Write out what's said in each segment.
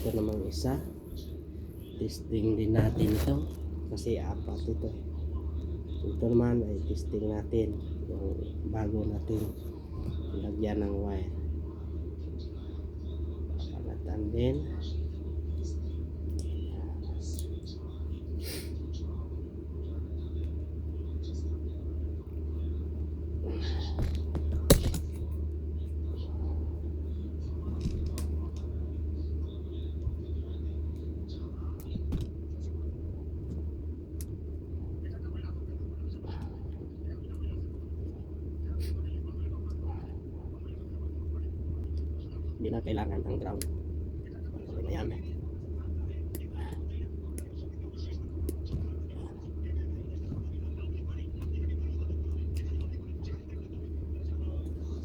ito namang isa. Testing din natin ito. Kasi apat ito. Ito naman ay testing natin. Yung bago natin. Lagyan ng wire. Palatan din hindi na kailangan ng ground. Na yan eh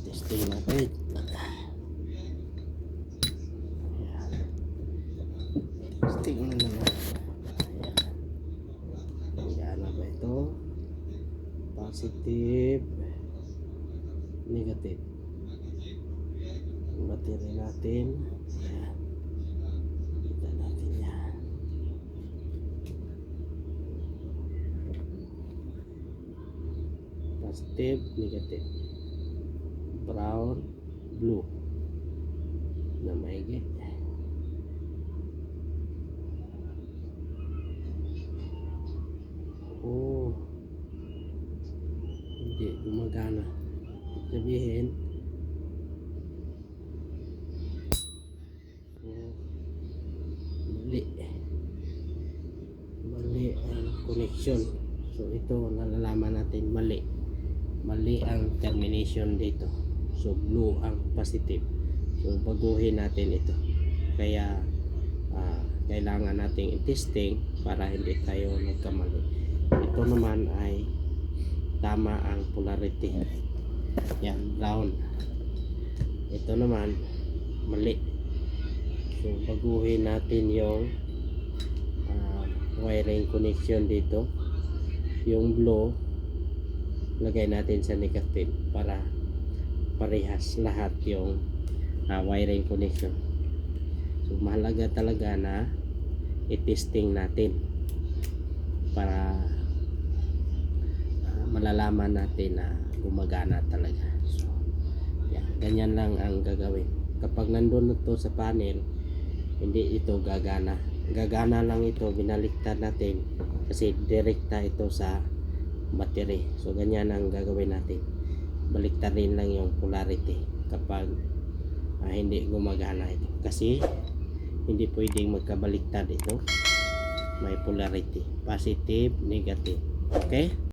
testing natin ba ito. Positive. Negative battery natin. Kita natin yan. Positive negative. Brown blue. Na maigi. Oh. Hindi gumagana. Sabihin oh, mali mali ang connection so ito nalalaman natin mali. Mali ang termination dito. So blue ang positive. So baguhin natin ito. Kaya ah, kailangan nating i-testing para hindi tayo nagkamali. Ito naman ay tama ang polarity. Yan brown. Ito naman mali. So baguhin natin yung wiring connection dito. Yung blue lagay natin sa negative para parehas lahat yung ah, wiring connection. So mahalaga talaga na i-testing natin para ah, malalaman natin na gumagana talaga. So yan, ganyan lang ang gagawin. Kapag nandun na to sa panel hindi ito gagana gagana lang ito binaliktad natin kasi direkta ito sa battery. So ganyan ang gagawin natin. Baliktarin lang yung polarity kapag ah, hindi gumagana ito. Kasi hindi pwedeng magkabaliktad ito. May polarity positive negative. Okay